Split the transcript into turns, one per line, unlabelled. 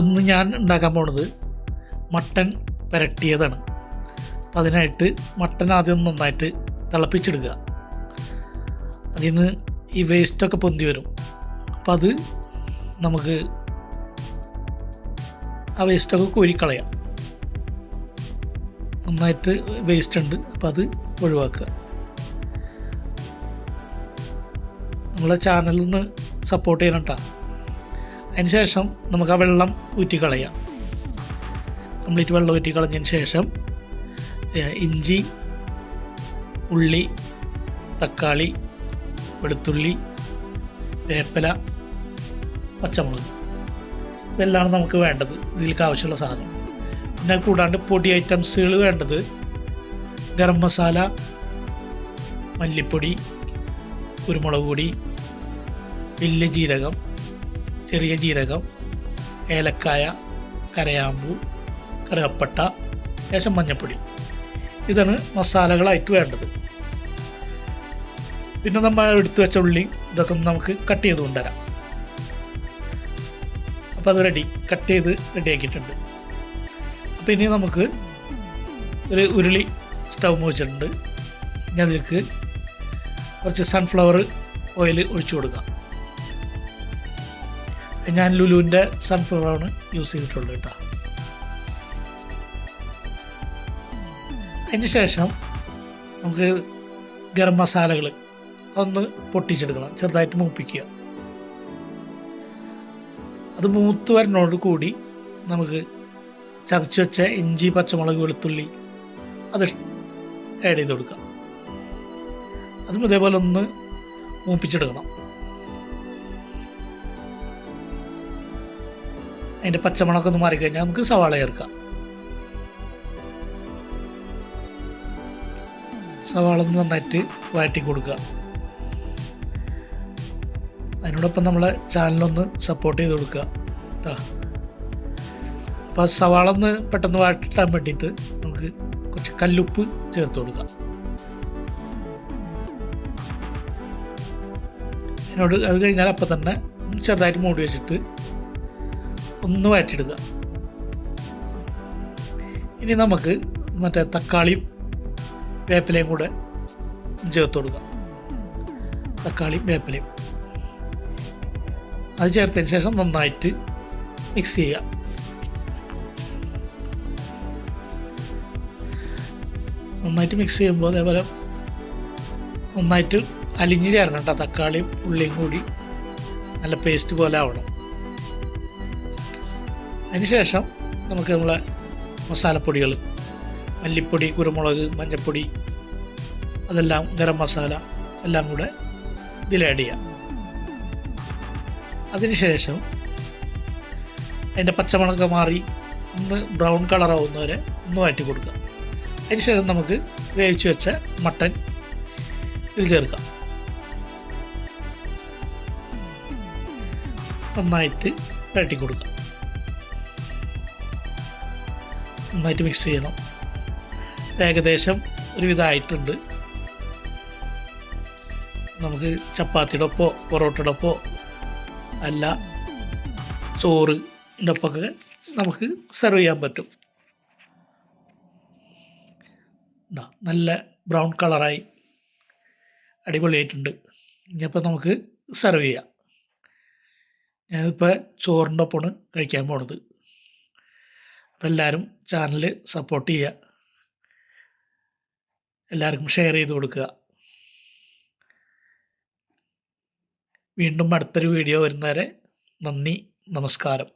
ഇന്ന് ഞാൻ ഉണ്ടാക്കാൻ പോണത് മട്ടൻ പുരട്ടിയതാണ്. അപ്പം അതിനായിട്ട് മട്ടൻ ആദ്യം നന്നായിട്ട് തിളപ്പിച്ചെടുക്കുക. അതിൽ നിന്ന് ഈ വേസ്റ്റൊക്കെ പൊന്തി വരും. അപ്പം അത് നമുക്ക് ആ വേസ്റ്റൊക്കെ കോരിക്കളയാം. നന്നായിട്ട് വേസ്റ്റ് ഉണ്ട്. അപ്പോൾ അത് ഒഴിവാക്കുക. നമ്മളെ ചാനലിൽ നിന്ന് സപ്പോർട്ട് ചെയ്യണം കേട്ടോ അതിന് ശേഷം നമുക്ക് ആ വെള്ളം ഊറ്റിക്കളയാം. കംപ്ലീറ്റ് വെള്ളം ഊറ്റിക്കളഞ്ഞതിന് ശേഷം ഇഞ്ചി ഉള്ളി തക്കാളി വെളുത്തുള്ളി വേപ്പില പച്ചമുളക്. ഇതെല്ലാം നമുക്ക് വേണ്ടത് ഇതിലേക്ക് ആവശ്യമുള്ള സാധനം. പിന്നെ കൂടാണ്ട് പൊടി ഐറ്റംസുകൾ വേണ്ടത് ഗരം മസാല മല്ലിപ്പൊടി കുരുമുളക് പൊടി വലിയ ജീരകം ചെറിയ ജീരകം ഏലക്കായ കരയാമ്പൂ കറുകപ്പട്ട ശേഷം മഞ്ഞൾപ്പൊടി ഇതാണ് മസാലകളായിട്ട് വേണ്ടത്. പിന്നെ നമ്മൾ എടുത്തു വെച്ച ഉള്ളി ഇതൊക്കെ നമുക്ക് കട്ട് ചെയ്ത് കൊണ്ടുവരാം. അപ്പോൾ അത് റെഡി കട്ട് ചെയ്ത് റെഡിയാക്കിയിട്ടുണ്ട് അപ്പോൾ ഇനി നമുക്ക് ഒരു ഉരുളി സ്റ്റൗ വെച്ചിട്ടുണ്ട്. ഇനി അതിലേക്ക് കുറച്ച് സൺഫ്ലവർ ഓയിൽ ഒഴിച്ചു കൊടുക്കാം. ഞാൻ ലുലുവിന്റെ സൺഫ്ലവറാണ് യൂസ് ചെയ്തിട്ടുള്ളത് കേട്ടോ. അതിനുശേഷം നമുക്ക് ഗരം മസാലകൾ ഒന്ന് പൊട്ടിച്ചെടുക്കണം ചെറുതായിട്ട് മൂപ്പിക്കുക. അത് മൂത്ത് വരുന്നതോട് കൂടി നമുക്ക് ചതച്ച് വെച്ച ഇഞ്ചി പച്ചമുളക് വെളുത്തുള്ളി അത് ആഡ് ചെയ്ത് കൊടുക്കാം. അതും ഇതേപോലെ ഒന്ന് മൂപ്പിച്ചെടുക്കണം. അതിന്റെ പച്ചമണമൊക്കെ ഒന്ന് മാറിക്കഴിഞ്ഞാൽ നമുക്ക് സവാള ചേർക്കാം. സവാള ഒന്ന് നന്നായിട്ട് വഴറ്റി കൊടുക്കുക. അതിനോടൊപ്പം നമ്മളെ ചാനലൊന്ന് സപ്പോർട്ട് ചെയ്ത് കൊടുക്കുക. കേട്ടോ അപ്പോൾ സവാള ഒന്ന് പെട്ടെന്ന് വഴറ്റിട്ടാൻ വേണ്ടിയിട്ട് നമുക്ക് കുറച്ച് കല്ലുപ്പ് ചേർത്ത് കൊടുക്കാം. അതിനോട് അത് കഴിഞ്ഞാൽ അപ്പം തന്നെ ചെറുതായിട്ട് മൂടി വെച്ചിട്ട് ഒന്ന് വഴറ്റിടുക ഇനി നമുക്ക് മറ്റേ തക്കാളിയും വേപ്പിലയും കൂടെ ചേർത്ത് കൊടുക്കുക തക്കാളിയും വേപ്പിലയും. അത് ചേർത്തതിന് ശേഷം നന്നായിട്ട് മിക്സ് ചെയ്യുക. നന്നായിട്ട് മിക്സ് ചെയ്യുമ്പോൾ അതേപോലെ നന്നായിട്ട് അലിഞ്ഞ് ചേരണം കേട്ടോ തക്കാളിയും ഉള്ളിയും കൂടി. നല്ല പേസ്റ്റ് പോലെ ആവണം. അതിനുശേഷം നമുക്ക് നമ്മളെ മസാലപ്പൊടികൾ മല്ലിപ്പൊടി കുരുമുളക് മഞ്ഞൾപ്പൊടി അതെല്ലാം ഗരം മസാല എല്ലാം കൂടെ ഇതിൽ ആഡ് ചെയ്യാം. അതിനുശേഷം അതിന്റെ പച്ചമുളക് മാറി ഒന്ന് ബ്രൗൺ കളറാവുന്നവരെ ഒന്ന് വഴറ്റി കൊടുക്കുക. അതിനുശേഷം നമുക്ക് വേവിച്ച് വെച്ച മട്ടൻ ഇതിൽ ചേർക്കാം. നന്നായിട്ട് വഴറ്റി കൊടുക്കാം. നന്നായിട്ട് മിക്സ് ചെയ്യണം. ഏകദേശം ഒരുവിധമായിട്ടുണ്ട് നമുക്ക് ഒപ്പോ പൊറോട്ടയുടെ അല്ല ചോറിന്റെ ഒപ്പമൊക്കെ നമുക്ക് സെർവ് ചെയ്യാൻ പറ്റും. നല്ല ബ്രൗൺ കളറായി അടിപൊളിയായിട്ടുണ്ട്. ഇനിയിപ്പോൾ നമുക്ക് സെർവ് ചെയ്യാം. ഞാനിപ്പോൾ ചോറിന്റെ ഒപ്പമാണ് കഴിക്കാൻ പോണത്. അപ്പോൾ എല്ലാവരും ചാനൽ സപ്പോർട്ട് ചെയ്യുക എല്ലാവർക്കും ഷെയർ ചെയ്ത് കൊടുക്കുക. വീണ്ടും അടുത്തൊരു വീഡിയോ വരുന്നവരെ നന്ദി നമസ്കാരം.